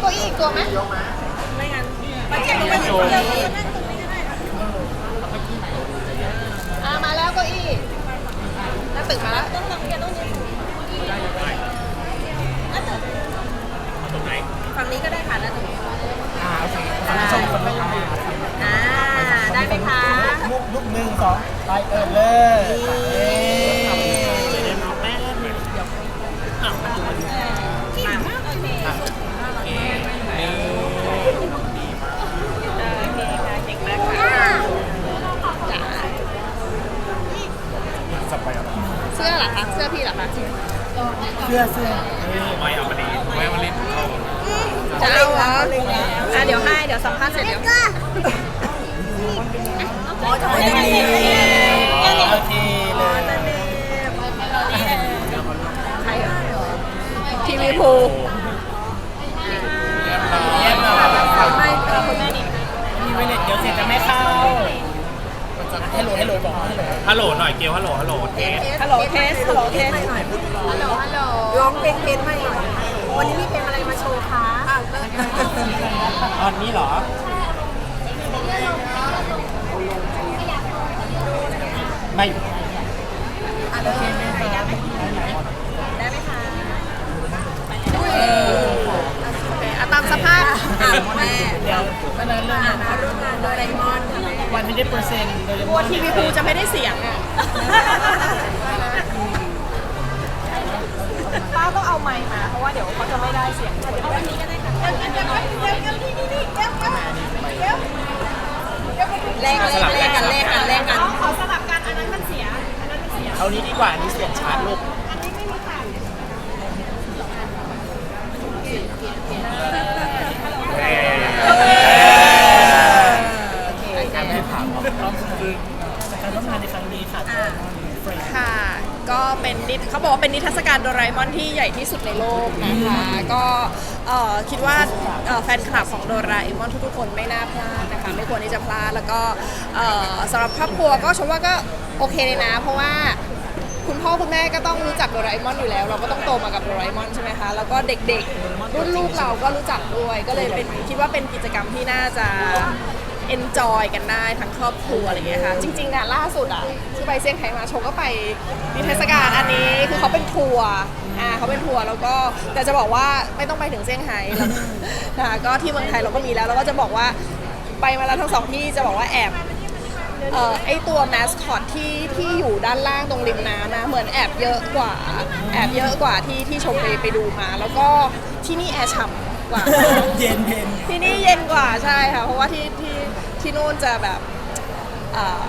เก้าอี้อีกตัวไหมไม่งั้นมาเก็บมาอยู่เรื่องนี้อ่ามาแล้วเก้าอี้หน้าตึกมาแล้วต้องทำกันต้องยืนตรงไหนฝั่งนี้ก็ได้ค่ะนะถึงอ่าโอเคฝั่งนี้ชมคนไม่ได้อ่าได้ไหมคะลูกลูกหนึ่งสองไปเอิญเลย สื้อเสื้อไม่เอามาดีไม่เอามาลิ้นเข้าจะเอาเหรออะเดี๋ยวให้ เดี๋ยวสัมภาษณ์เสร็จเดี๋ยว ฮัลโหลหน่อยเกลฮัลโหลฮัลโหลเทสฮัลโหลเทสฮัลโหลเทสหน่อยฮัลโหลฮัลโหลร้องเพลงเพลงให้หน่อยวันนี้มีเพลงอะไรมาโชว์คะตอนนี้เหรอไม่ได้ไหมคะอะตามสภาพอ่านแม่เดี๋ยวก็นั้นเรื่องอ่านมาร่วมงานโดยไดมอนด์วันที่ได้เปอร์เซ็นต์โดยเฉกลัวพาะทีวีพูจะไม่ได้เสียงอะ ป้าต้องเอาไมค์มาเพราะว่าเดี๋ยวเขาจะไม่ได้เสียงเอาอันนี้ก็ได้ค่ะเอาอันนี้หน่อยแลกแลกแลกกันแลกกันแลกกันเขอสลับกันอันนั้นมันเสียอันนั้นมันเสีย เอานี้ดีกว่าอันนี้เสียงชาร์จลูก อันนี้ไม่มีค่ะ เอ้ย การให้ผ่านรอบรอบคือการร่วมงานในครั้งนี้ค่ะเฟรน ค่ะ ก็ เป็นนิทเขาบอกว่าเป็นนิทรรศการโดราเอมอนที่ใหญ่ที่สุดในโลกนะคะ ก็เอ่อคิดว่าเอ่อแฟนคลับของโดราเอมอนทุกๆคนไม่น่าพลาดนะคะไม่ควรที่จะพลาดแล้วก็เอ่อสำหรับครอบครัวก็ชมว่าก็โอเคเลยนะ เพราะว่าคุณพ่อคุณแม่ก็ต้องรู้จักโดราเอมอนอยู่แล้ว เราก็ต้องโตมากับโดราเอมอนใช่ไหมคะแล้วก็เด็กๆรุ่นลูกเราก็รู้จักด้วย ก็เลยเป็นคิดว่าเป็นกิจกรรมที่น่าจะ enjoy กันได้ทั้งครอบครัวอะไรอย่างเงี้ยค่ะ จริงๆอะล่าสุดอะที่ไปเซี่ยงไฮ้มาชมก็ไปนิทรรศการอันนี้คือเขาเป็นทัวร์อ่าเขาเป็นทัวร์แล้วก็แต่จะบอกว่าไม่ต้องไปถึงเซี่ยงไฮ้แล้วนะคะก็ที่เมืองไทยเราก็มีแล้วแล้วก็จะบอกว่าไปมาแล้วทั้งสองที่จะบอกว่าแอบเอ่อไอตัวแมสคอตที่ที่อยู่ด้านล่างตรงริมน้ำนะเหมือนแอบเยอะกว่าแอบเยอะกว่าที่ที่ชมไปไปดูมา แล้วก็ที่นี่แอร์ฉ่ำกว่า เย็นเย็นที่นี่เย็นกว่าใช่ค่ะ เพราะว่าที่ที่ ที่นู่นจะแบบเอ่อ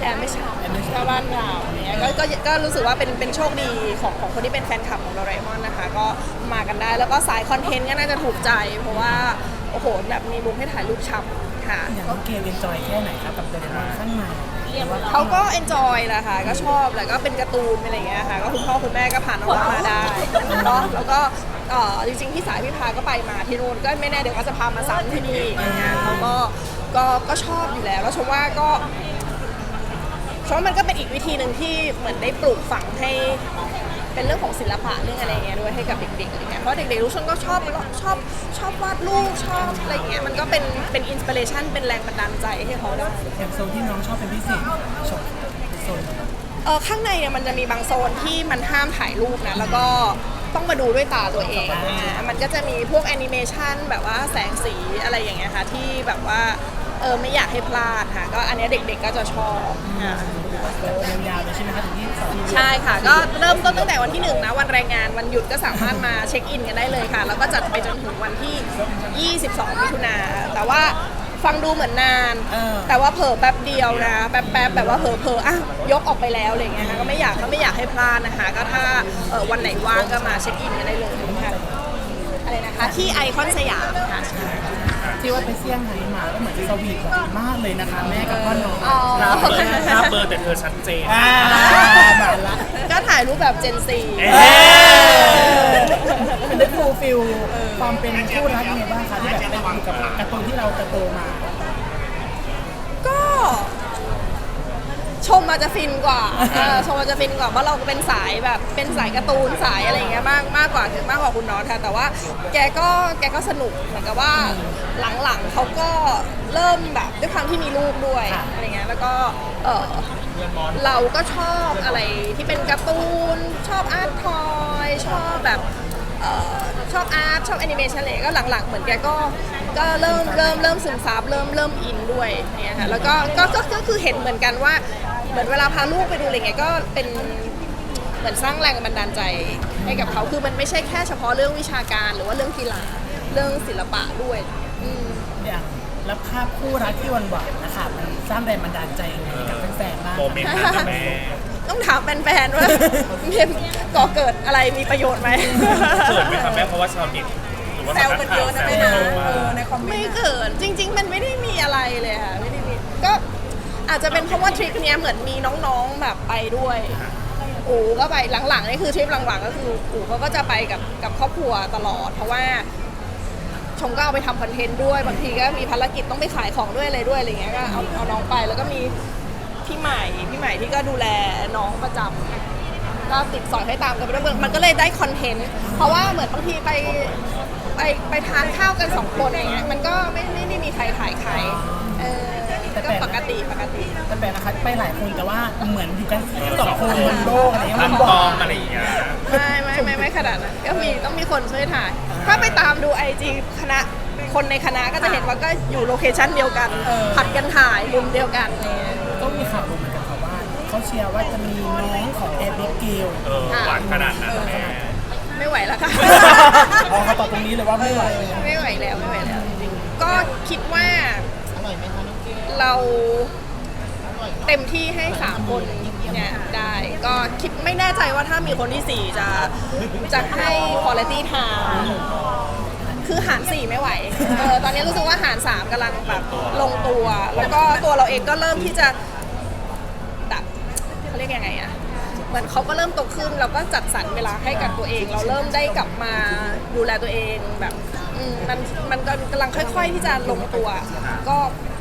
แอร์ไม่ฉ่ำถ้าบ้านเราเนี่ยก็ก็ก็รู้สึกว่าเป็นเป็นโชคดีของของคนที่เป็นแฟนคลับของโดราเอมอนนะคะ ก็มากันได้แล้วก็สายคอนเทนต์ก็น่าจะถูกใจ เพราะว่า โอ้โห แบบมีมุมให้ถ่ายรูปฉ่ำค่ะอย่างน้องเกมเอนจอยแค่ไหนครับกับเดนมาร์ข้างในเขาก็เอนจอยแหละค่ะก็ชอบแหละก็เป็นการ์ตูนเป็นอะไรอย่างเงี้ยค่ะ ก็คุณพ่อคุณแม่ก็พาน้องๆมาได้เนาะแล้วก็เอ่อจริงๆพี่สายพี่พาก็ไปมาที่นู่นก็ไม่แน่เดี๋ยวก็จะพามาซ้ำที่นี่อย่างเงี้ยเขาก็ ก็ก็ชอบอยู่แล้วแล้วชมว่าก็ชมว่ามันก็เป็นอีกวิธีหนึ่งที่เหมือนได้ปลูกฝังให้เป็นเรื่องของศิลปะเรื่องอะไรอย่างเงี้ยด้วยให้กับเด็กๆอะไรเงี้ยเพราะเด็กๆรู้ชนก็ชอบชอบชอบวาดรูปชอบอะไรอย่างเงี้ยมันก็เป็นเป็นอินสปิเรชันเป็นแรงบันดาลใจให้เขาได้อย่างโซนที่น้องชอบเป็นพิเศษชมโซนเออข้างในเนี่ยมันจะมีบางโซนที่มันห้ามถ่ายรูปนะแล้วก็ต้องมาดูด้วยตาตัวเองอ่ามันก็จะมีพวกแอนิเมชันแบบว่าแสงสีอะไรอย่างเงี้ยค่ะที่แบบว่า เออไม่อยากให้พลาดค่ะ ก็อันเนี้ยเด็กๆก็จะชอบอ่ายาวๆเลยใช่ไหมคะถึงที่สองใช่ค่ะ ก็เริ่มต้นตั้งแต่วันที่หนึ่งนะวันแรงงานวันหยุดก็สามารถมาเช็คอินกันได้เลยค่ะ แล้วก็จัดไปจนถึงวันที่ 22 มิถุนาแต่ว่าฟังดูเหมือนนาน แต่ว่าเผลอแป๊บเดียวนะแป๊บๆแบบว่าเผลอๆอะยกออกไปแล้วอะไรเงี้ยนะก็ไม่อยากก็ไม่อยากให้พลาดนะคะ ก็ถ้าเอ่อวันไหนว่างก็มาเช็คอินกันได้เลยค่ะอะไรนะคะที่ไอคอนสยามค่ะ ที่ว่าไปเซี่ยงไฮ้มาก็เหมือนสวีทแบบมากเลยนะคะ แม่กับพ่อน้องอ๋อหน้าเบอร์หน้าเบอร์แต่เธอชัดเจน อ่ามาละ ก็ถ่ายรูปแบบเจนซี เอ๊ะ อาจจะฟินกว่าเออชมอาจจะฟินกว่าเพราะเราเป็นสายแบบเป็นสายการ์ตูนสายอะไรอย่างเงี้ยมากมากกว่าคือมากกว่าคุณน็อตค่ะแต่ว่าแกก็แกก็สนุกเหมือนกับว่าหลังๆเขาก็เริ่มแบบด้วยความที่มีลูกด้วยอะไรเงี้ยแล้วก็เออเราก็ชอบอะไรที่เป็นการ์ตูนชอบอาร์ตทอยชอบแบบเอ่อชอบอาร์ตชอบแอนิเมชันเลยก็หลังๆ เหมือนแกก็ก็เริ่มเริ่มเริ่มซึมซับเริ่มเริ่มอินด้วยเนี่ยค่ะแล้วก็ก็ก็ก็คือเห็นเหมือนกันว่า เหมือนเวลาพาลูกไปดูอะไรเงี้ยก็เป็นเหมือนสร้างแรงบันดาลใจให้กับเขาคือมันไม่ใช่แค่เฉพาะเรื่องวิชาการหรือว่าเรื่องกีฬาเรื่องศิลปะด้วยอืมอย่างแล้วภาพคู่รักที่หวานๆนะคะมันสร้างแรงบันดาลใจยังไงกับแฟนๆบ้างโมเมนต์นั้นนะแม่ต้องถามแฟนๆว่ามีก่อเกิดอะไรมีประโยชน์ไหมเขินไหมครับแม่เพราะว่าชาวเน็ตหรือว่าแซวกันเยอะนะแม่นะเออในคอมเมไม่นต์เขินจริง ๆ มันไม่ได้มีอะไรเลยค่ะไม่ได้มีก็ อาจจะเป็นเพราะว่าทริปเนี้ยเหมือนมีน้องๆแบบไปด้วยอูก็ไปหลังๆนี่คือทริปหลังๆ ก็คืออูเขาก็จะไปกับกับครอบครัวตลอด เพราะว่า ชมก็เอาไปทำคอนเทนต์ด้วยบางทีก็มีภารกิจต้องไปขายของด้วยอะไรด้วยอะไรเงี้ยก็เอาเอาน้องไปแล้วก็มีพี่ใหม่พี่ใหม่ที่ก็ดูแลน้องประจำก็ติดสอยให้ตามกันไปด้วยมันก็เลยได้คอนเทนต์เพราะว่าเหมือนบางทีไปไปไปทานข้าวกันสองคนอะไรเงี้ยมันก็ไม่ไม่ได้มีใครถ่ายใครเออ ก็ปกติปกติแฟนๆนะคะไปหลายคนแต่ว่าเหมือนอยู่กันสองคนบนโลกอะไรเงี้ยมันทำบปลออกมอะไรอย่างเงี้ยไม่ไม่ไม่ไม่ขนาดนั้นก็มีต้องมีคนช่วยถ่าย ถ้าไปตามดูไอจีคณะคนในคณะก็จะเห็นว่าก็อยู่โลเคชั่นเดียวกัน ผัดกันถ่ายมุมเดียวกันอะไรเงี้ย ก็มีข่าวลงเหมือนกันค่ะว่าเขาเชียร์ว่าจะมีน้องของแอร์บิเกลเออหวานขนาดนั้นแม่ไม่ไหวแล้วค่ะพอเขาตอบตรงนี้เลยว่าไม่ไหวไม่ไหวแล้วไม่ไหวแล้วจริงๆก็คิดว่า เราเต็มที่ให้สามคนเนี่ยได้ก็คิดไม่แน่ใจว่าถ้ามีคนที่สี่จะจะให้ quality time คือหารสี่ไม่ไหวเออตอนนี้รู้สึกว่าหารสามกำลังแบบลงตัว แล้วก็ตัวเราเองก็เริ่มที่จะแบบเขาเรียกยังไงอะเหมือนเขาก็เริ่มโตขึ้นเราก็จัดสรรเวลาให้กับตัวเอง เราเริ่มได้กลับมาดูแลตัวเองแบบอืมมันมันก็กำลังค่อย ๆที่จะลงตัว ก็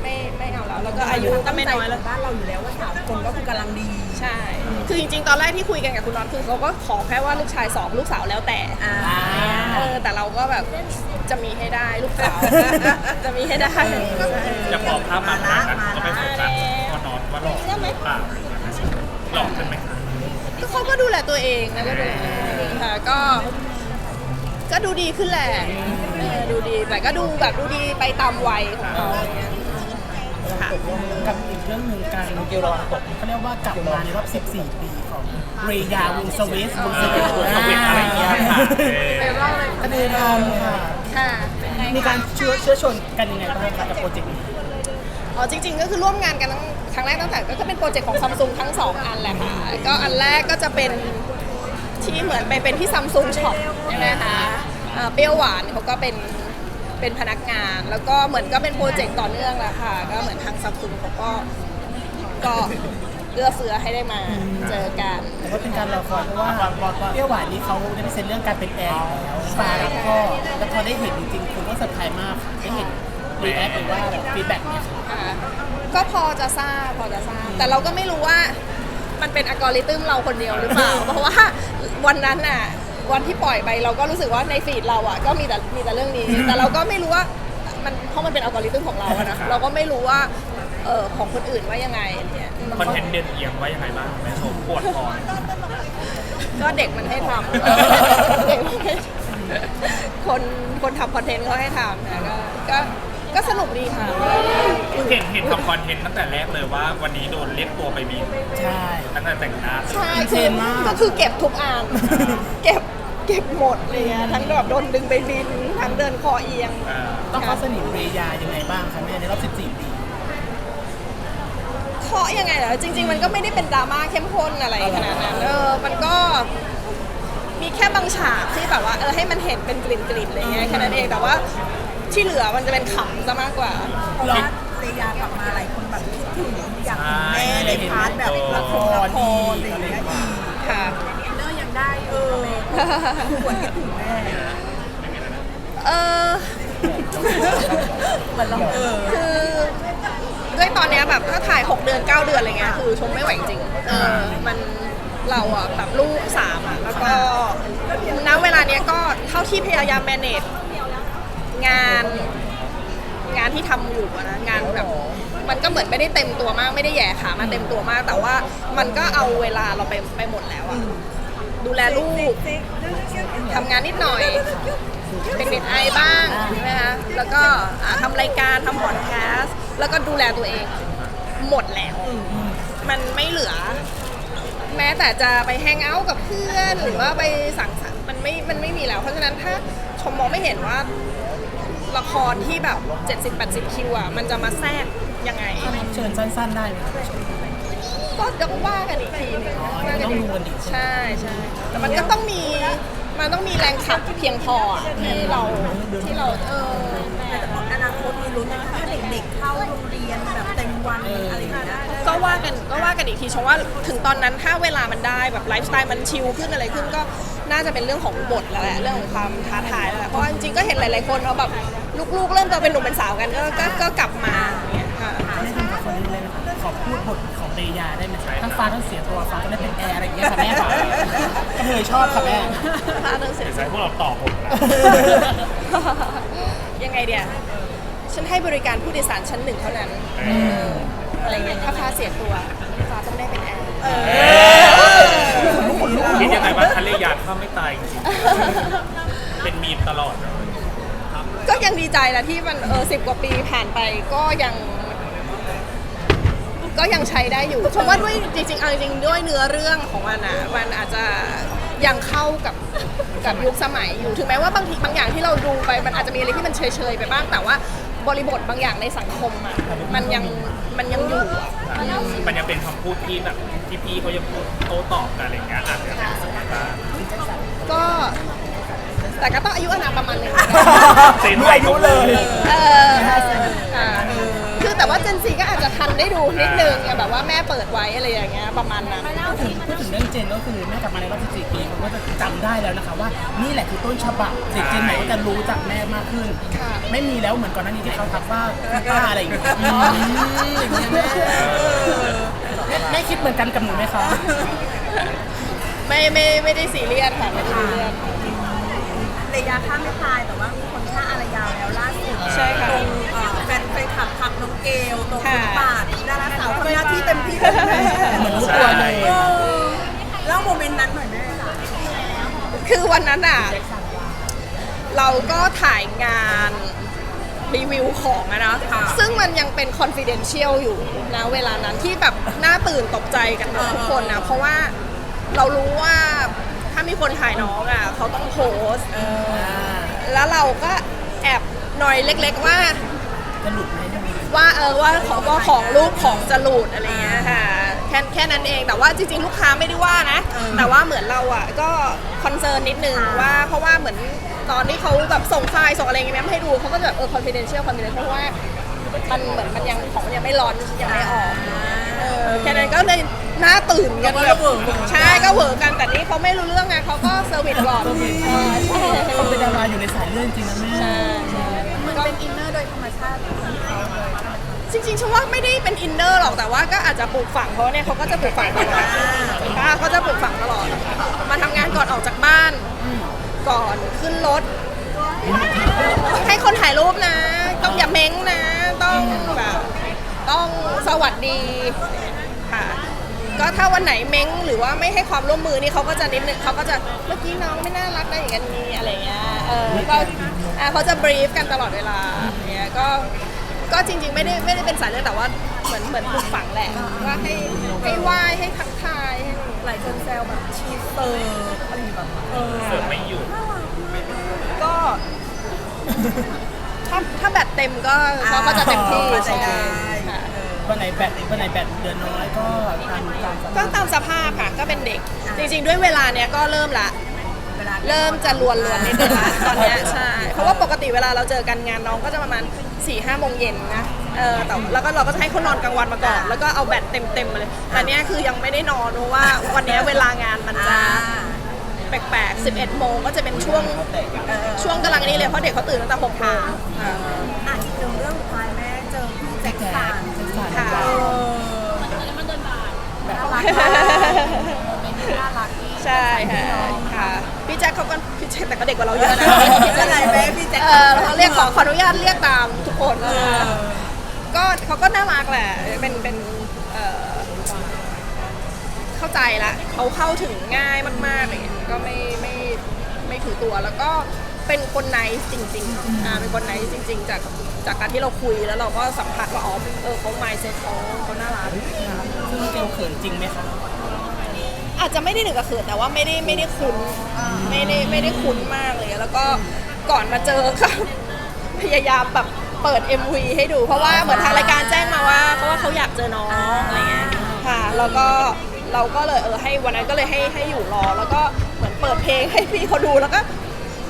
ไม่ไม่เอาแล้ว แล้วก็อายุก็ไม่น้อยแล้ว บ้านเราอยู่แล้วว่าสามคนก็คือกำลังดีใช่ คือจริงๆ ตอนแรกที่คุยกันกับคุณน็อตคือเขาก็ขอแค่ว่าลูกชายสองลูกสาวแล้วแต่อ่าเออแต่เราก็แบบจะมีให้ได้ลูกสาว จะมีให้ได้จะพอภาพมาขนาดนั้นก็ไม่โฟกัสพอนอนว่าหลอกหรือเปล่าหลอกกันไหมคะก็เขาก็ดูแลตัวเองนะก็ดูแลตัวเองค่ะก็ก็ดูดีขึ้นแหละเออดูดีแต่ก็ดูแบบดูดีไปตามวัยของเขา อะไรเงี้ยค่ะกับอีกเรื่องหนึ่งการเกี่ยวกับตกเขาเรียกว่ากลับมาในรอบ 14 ปีของเรยาวงสวิสวงสวิสวงสวิสอะไรอย่างเงี้ยค่ะเออคดีทำค่ะ ค่ะมีการเชื้อเชื้อชนกันยังไงบ้างคะกับโปรเจกต์นี้ อ๋อจริงๆก็คือร่วมงานกันตั้งครั้งแรกตั้งแต่ก็เป็นโปรเจกต์ของซัมซุงทั้งสองอันแหละค่ะ ก็อันแรกก็จะเป็นที่เหมือนไปเป็นที่ซัมซุงช็อปใช่ไหมคะอ่าเปรี้ยวหวานเขาก็เป็น เป็นพนักงาน แล้วก็เหมือนก็เป็นโปรเจกต์ต่อเนื่องแหละค่ะ ก็เหมือนทางซัมซุงเขาก็ก็เอื้อเฟื้อให้ได้มาเจอกัน แต่ว่าเป็นการรอคอยเพราะว่าเปรี้ยวหวานนี่เขาได้ไปเซ็นเรื่องการเป็นแอร์อยู่แล้วฟ้าแล้วก็แล้วพอได้เห็นจริงๆคุณก็เซอร์ไพรส์มากได้เห็นรีแอคหรือว่าฟีดแบ็กเนี่ย ค่ะอ่าก็พอจะทราบพอจะทราบ แต่เราก็ไม่รู้ว่ามันเป็นอัลกอริทึมเราคนเดียวหรือเปล่า เพราะว่าวันนั้นน่ะ วันที่ปล่อยไปเราก็รู้สึกว่าในฟีดเราอะก็มีแต่มีแต่เรื่องนี้ แต่เราก็ไม่รู้ว่ามันเพราะมันเป็นอัลกอริทึมของเราอะนะเราก็ไม่รู้ว่าเออของคนอื่นว่ายังไงเนี่ยคอนเทนต์เด่นเอียงว่ายังไงบ้างแม่ชมปวดคอก็เด็กมันให้ทำเด็กมันให้คนคนทำคอนเทนต์เขาให้ทำนะก็ก็ ก็สนุกดีค่ะ เห็นเห็นทำคอนเทนต์ตั้งแต่แรกเลยว่าวันนี้โดนเรียกตัวไปบินใช่ ตั้งแต่แต่งหน้า ใช่เทรคือนมาก ก็คือเก็บทุกอันเก็บเก็บหมดเลยอะทั้งแบบโดนดึงไปบิน ทั้งเดินคอเอียงเออต้องเข้าสนิมเรยายังไงบ้างคะแม่ในรอบ 14 ปี เคาะยังไงเหรอจริง ๆ มันก็ไม่ได้เป็นดราม่าเข้มข้นอะไรขนาดนั้นเออมันก็มีแค่บางฉากที่แบบว่าเออให้มันเห็นเป็นกลิ่นกลิ่นๆอะไรเงี้ยแค่นั้นเองแต่ว่า ที่เหลือมันจะเป็นขำซะมากกว่า เพราะว่าเรยากลับมาหลายคนแบบคิดถึงอยากเห็นแม่ในพาร์ทแบบละครละครอะไรอย่างเงี้ยอีกค่ะ เนอร์ยังได้เออควรคิดถึงแม่เออ เหมือนเราเออ คือด้วยตอนเนี้ยแบบถ้าถ่าย 6 เดือน 9 เดือนอะไรเงี้ยคือชมไม่ไหวจริงๆเออมันเราอะแบบลูกสามอะแล้วก็ณเวลาเนี้ยก็เท่าที่พยายาม manage งาน งานที่ทำอยู่อะนะงานแบบมันก็เหมือนไม่ได้เต็มตัวมากไม่ได้แหย่ขามาเต็มตัวมาก แต่ว่ามันก็เอาเวลาเราไปไปหมดแล้วอะดูแลลูกทำงานนิดหน่อย เป็นเน็ตไอบ้างใช่ไหมคะแล้วก็อ่าทำรายการทำพอดแคสต์แล้วก็ดูแลตัวเองหมดแล้ว มันไม่เหลือ แม้แต่จะไปแฮงเอาท์กับเพื่อน หรือว่าไปสังสรรค์มันไม่ มันไม่มีแล้ว เพราะฉะนั้นถ้าชมมองไม่เห็นว่า ละครที่แบบ 70-80 คิวอะ มันจะมาแทรกยังไง ถ้ารับเชิญสั้นๆได้ไหมครับก็ต้องว่ากันอีกทีหนึงอ๋อว่าต้องดูกันอีกใช่ใช่แต่มันก็ต้องมี มันต้องมีแรงขับเพียงพออะที่เราที่เราเออ แต่อนาคตมีลุ้นนะคะถ้าเด็กๆเข้าโรงเรียนแบบเต็มวันอะไรอย่างเงี้ยก็ว่ากันก็ว่ากันอีกทีชมว่าถึงตอนนั้นถ้าเวลามันได้แบบไลฟ์สไตล์มันชิลขึ้นอะไรขึ้นก็ น่าจะเป็นเรื่องของบทแล้วแหละเรื่องของความท้าทายแล้วแหละเพราะว่าจริงๆก็เห็นหลายๆคนเอาแบบลูกๆ เริ่มโตเป็นหนุ่มเป็นสาวกันก็ก็ก็กลับมาอย่างเงี้ยค่ะ ไม่ทำกับคนนี้เลยนะคะขอพูดบทของเตยาได้ไหมทั้งฟ้าทั้งเสียตัวฟ้าก็ได้เป็นแอร์อะไรอย่างเงี้ยค่ะแม่ค่ะก็เลยชอบค่ะแม่ พาเรื่องเสร็จเดี๋ยวจะให้พวกเราตอบผมนะ ยังไงเดียฉันให้บริการผู้โดยสารชั้นหนึ่งเท่านั้นอะไรเงี้ยถ้าฟ้าเสียตัวฟ้าต้องได้เป็นแอร์ คิดยังไงบ้าทะเลยาถ้าไม่ตายจริงๆเป็นมีมตลอดเลยก็ยังดีใจแหละที่มันเออสิบกว่าปีผ่านไปก็ยัง ก็ยังใช้ได้อยู่ชมว่าด้วยจริงๆเอาจริงๆด้วยเนื้อเรื่องของมันอะมันอาจจะยังเข้ากับกับยุคสมัยอยู่ถึงแม้ว่าบางทีบางอย่างที่เราดูไป มันอาจจะมีอะไรที่มันเฉยๆไปบ้างแต่ว่าบริบทบางอย่างในสังคมอะมันยังมันยังอยู่ อะมันยังเป็นคำพูดที่แบบที่พี่เขายังพูดโต้ตอบกันอะไรอย่างเงี้ยอาจจะเป็นสมัยบ้าง ก็แต่ก็ต้องอายุอานามประมาณหนึงเซนอายุเลย เออค่ะคือ แต่ว่าเจนซีก็อาจจะทันได้ดูนิดนึงไงแบบว่าแม่เปิดไว้อะไรอย่างเงี้ยประมาณนั้น พูดถึงพูดถึงเรื่องเจนก็คือแม่กลับมาในรอบ 14 ปีเขาก็จะจำได้แล้วนะคะว่านี่แหละคือต้นฉบับเด็กเจนไหนก็จะรู้จักแม่มากขึ้น ค่ะ ไม่มีแล้วเหมือนก่อนหน้านี้ที่เขาทักว่าคุณป้าอะไรอย่างเงี้ยอืมอย่างเงี้ยแม่แม่แม่คิดเหมือนกันกับหนูไหมคะ ไม่ไม่ไม่ได้ซีเรียสค่ะไม่ได้ซีเรียสระยะข้ามไม่พายแต่ว่ามีคนฆ่าอารยาแล้วล่าสุดใช่ค่ะ ตรงเอ่อแฟ นแฟนคลับทักน้องเกลตรงค่ะฟุตบาทดาราสาวทำหน้าที่เต็มที่เลยแม่เหมือนรู้ตัวเลยเออเล่าโมเมนต์นั้นหน่อยแม่ค่ะคือวันนั้นอะ เราก็ถ่ายงานรีวิวของอะนะ ซึ่งมันยังเป็น confidential อยู่นะเวลานั้นที่แบบน่าตื่นตกใจกันหมดทุกคนนะ เพราะว่าเรารู้ว่าถ้ามีคนถ่ายน้องอะเขาต้องโพสต์แล้วเราก็แอบหน่อยเล็กๆว่า จะหลุดไหมว่าเออว่าของว่าของลูกของจะหลุดอะไรเงี้ยค่ะแค่แค่นั้นเองแต่ว่าจริงๆ ลูกค้าไม่ได้ว่านะ แต่ว่าเหมือนเราอะก็คอนเซิร์นนิดนึงว่าเพราะว่าเหมือนตอนที่เขาแบบส่งไฟล์ส่งอะไรเงี้ยมาให้ดูเขาก็จะแบบเออ confidential confidential เพราะว่ามันเหมือนมันยังของมันยังไม่ร้อนยังไม่ออกเออแค่นั้นก็เลยน่าตื่นกันแบบใช่ก็เหวอกันแต่นี่เขาไม่รู้เรื่องไงเขาก็เซอร์วิสก่อนเออใช่เขาเป็นดาราอยู่ในสายเลือดจริงนะแม่ใช่ใช่มัน เป็นอินเนอร์โดยธรรมชาติของเขาเลยจริงๆฉันว่าไม่ได้เป็นอินเนอร์หรอกแต่ว่าก็อาจจะปลูกฝังเพราะเนี่ยเขาก็จะปลูกฝังตลอดป้าเขาจะปลูกฝังตลอด มาทำงานก่อนออกจากบ้าน ก่อนขึ้นรถ ให้คนถ่ายรูปนะ ต้องอย่าเม้งนะ ต้องแบบต้องสวัสดีค่ะ ก็ถ้าวันไหนเม้งหรือว่าไม่ให้ความร่วมมือนี่เขาก็จะนิดนึงเขาก็จะเมื่อกี้น้องไม่น่ารักนะอย่างนี้อะไรเงี้ยเออก็ อะเขาจะบรีฟกันตลอดเวลาเนี่ยก็ก็จริง ๆ ไม่ได้ไม่ได้เป็นสายเลือดแต่ว่าเหมือนเหมือนปลูกฝังแหละว่าให้ให้ไหว้ให้ทักทายให้หลายคนแซวแบบชีสเตอร์อะไรแบบเออเสิร์ฟไม่อยู่ก็ ถ้าถ้าแบตเต็มก็ก็ก็จะเต็มที่เข้าใจใช่ได้ค่ะวันไหนแบตวันไหนแบตเดือนน้อยก็ตามตามสก็ภาพตามสภาพค่ะก็เป็นเด็ก จริง ๆ ด้วยเวลาเนี้ยก็เริ่มละ เวลาเริ่มจะลวนลวนๆนิดนึงละตอนเนี้ยใช่เพราะว่าปกติเวลาเราเจอกันงานน้องก็จะประมาณ4ี่ห้าโมงเย็นนะเออแต่แล้วก็เราก็จะให้เขานอนกลางวันมาก่อนแล้วก็เอาแบตเต็มๆมาเลยแต่เนี้ยคือยังไม่ได้นอนเพราะว่าวันเนี้ยเวลางานมันจะอ่าแปลกๆ11โมงก็จะเป็นช่วงช่วงกำลังนี้เลยเพราะเด็กเขาตื่นตั้งแต่6โมงอ่า อะอีกหนึ่งเรื่องสุดท้ายแม่เจอพี่แจ็คสันผ่านค่ะมาน่ารักดีใช่ค่ะค่ะ พี่แจ็คเขาก็พี่แจ็คแต่ก็เด็กกว่าเราเยอะนะยังไงแม่พี่แจ็คเออเขาเรียกขอขออนุญาตเรียกตามทุกคนก็เขาก็น่ารักแหละเป็นเป็นเอ่อเข้าใจละเขาเข้าถึงง่ายมากๆอะไรเงี้ยก็ไม่ไม่ไม่ถือตัวแล้วก็เป็นคนไนซ์จริงๆอ่าเป็นคนไนซ์จริง ๆ จากจากการที่เราคุยแล้วเราก็สัมผัสว่าอ๋อเออเขาไมซ์เซ็ตเขาเขาน่ารักซึ่งน้องเกลเขินจริงไหมคะ อาจจะไม่ได้หนึ่งกับเขินแต่ว่าไม่ได้ไม่ได้คุ้นไม่ได้ไม่ได้คุ้นมากเลยแล้วก็ก่อนมาเจอค่ะพยายามแบบเปิด MV ให้ดู เพราะว่าเหมือนทางรายการแจ้งมาว่า เพราะว่าเขาอยากเจอน้องอะไรเงี้ยค่ะแล้วก็เราก็เลยเออให้วันนั้นก็เลยให้ให้อยู่รอ แล้วก็เหมือนเปิดเพลงให้พี่เขาดูแล้วก็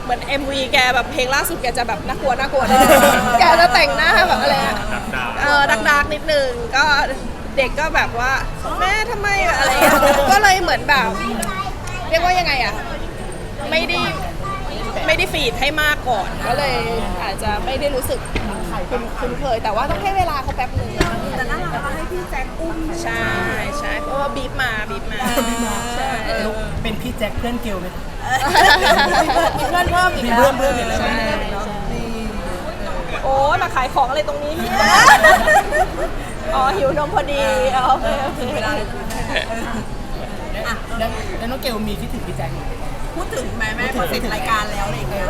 เหมือน MV แกแบบเพลงล่าสุดแกจะแบบน่ากลัวน่ากลัวแกจะแต่งหน้าแบบอะไรอะดักดาเออดักดักนิดนึงก็ เด็กก็แบบว่าแม่ทำไมอะไรอย่างเงี้ยก็เลยเหมือนแบบ เรียกว่ายังไงอะ ไม่ได้ไม่ได้ฟีดให้มากก่อน ก็เลยอาจจะไม่ได้รู้สึกคุ้นคุ้นเคย แต่ว่าต้องให้เวลาเขาแป๊บหนึ่งแต่น่ารักว่าให้พี่แจ็คอุ้มใช่ใช่เพราะว่าบีบมาบีบมาใช่แล้วเป็นพี่แจ็คเพื่อนเกลไหมคะเพื่อนเพิ่มอีกมีแล้วเพื่อนเพื่อนอีกแล้วใช่โอ้ยมาขายของอะไรตรงนี้เนี่ย อ๋อหิวนมพอดีอ๋อโอเคโอเคแล้วแล้วน้องเกลมีคิดถึงพี่แจ็คไหมพูดถึงแม่แม่พอเสร็จรายการแล้วอะไรอย่างเงี้ย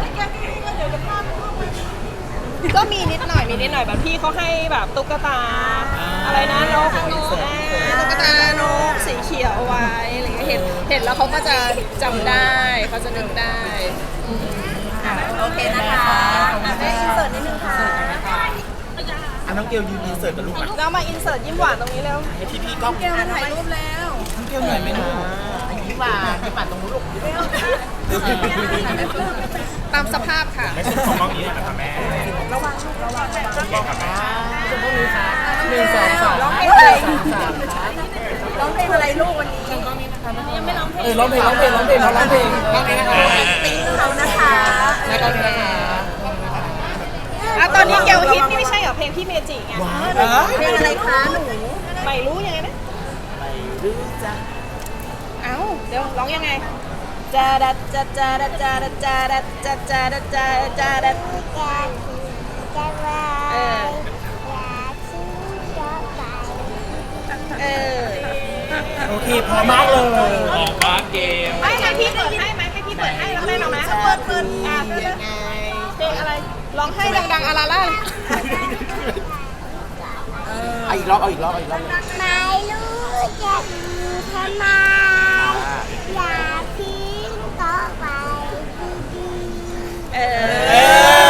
ก็มีนิดหน่อยมีนิดหน่อยแบบพี่เขาให้แบบตุ๊กตา อะไรนะนกอ่าตุ๊กตานกสีเขียวไว้อะไรเงี้ยเห็นเห็นแล้วเขาก็จะจำได้เขาจะนึกได้โอเคนะคะอะแม่อินเสิร์ตนิดนึงค่ะ อะน้องเกลยืนอินเสิร์ตกับลูกอะเรามาอินเสิร์ตยิ้มหวานตรงนี้แล้วให้พี่พี่ๆกล้องเกลถ่ายรูปแล้วน้องเกลเหนื่อยไหมลูกพี่ป่าพี่ป่าตรงนู้นลูกตามสภาพค่ะ ไม่ใช่ของกล้องนี้นะครับแม่ระวังลูกระวังระวังโอเคครับแม่หนึ่งสองสามร้องเพลงหอะไรนึ่งสองสามร้องเพลงอะไรลูกวันนี้เออร้องเพลงร้องเพลงร้องเพลงร้องเพลงร้องเพลงนะคะติ๊งเขานะคะแล้วก็เพลงนะคะอะตอนนี้เกลฮิตนี่ งพี่เมจิไงเพลงอะไรคะหนูไม่รู้ยังไงนะเอ้าเดี๋ยวร้องยังไงจาดัดจาจาดัดจาดัดจาดัดจาจาดัดจาดัดจาดัดเออเออโอเคพอมากเลยออกมาเกมให้ให้พี่เปิดให้ไหมให้พี่เปิดให้แล้วแม่เอาไหมเปิดเปิดอะเพลงอะไรร้องให้ดังๆอาราล่าเอีกรอบเอาอีกรอบเอาอีกรอบไม่รู้จะทำไมอย่าทิ้งต่อไปดีเอ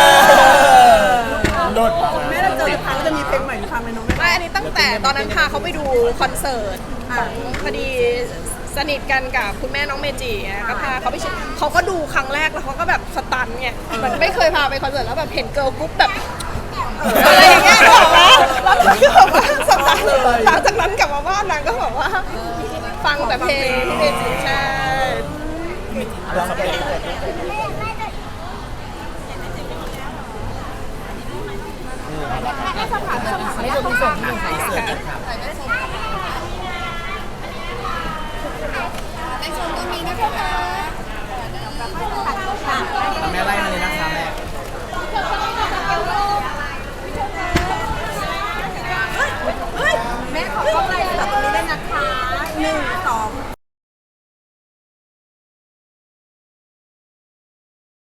อโดดแม่เราเจอทุกครั้งจะมีเพลงใหม่ทุกครั้งเลยน้องแม่ไม่อันนี้ตั้งแต่ตอนนั้นพาเขาไปดูคอนเสิร์ตของพอดีสนิทกันกับคุณแม่น้องเมจิอะก็พาเขาไปเขาก็ดูครั้งแรกแล้วเขาก็แบบสตันไงเหมือนไม่เคยพาไปคอนเสิร์ตแล้วแบบเห็นเกิร์ลกรุ๊ปแบบ อะไรอย่างเงี้ยบอกว่าแล้วนาก็บอกว่าสัปดาหลังจากนั้นกลับมาบ้านนางก็บอกว่า ฟังแต่เพลงที่เมจิใช่ได้สถานสถานไม่โดนส่งที่ไหนเสือกันม่ะไปชมตรงนี้นะคะแม่ไล่มาเลยนะคะแม่ แม่ขอกล้องไลน์สำหรับตรงนี้ได้นะคะหนึ่งสอง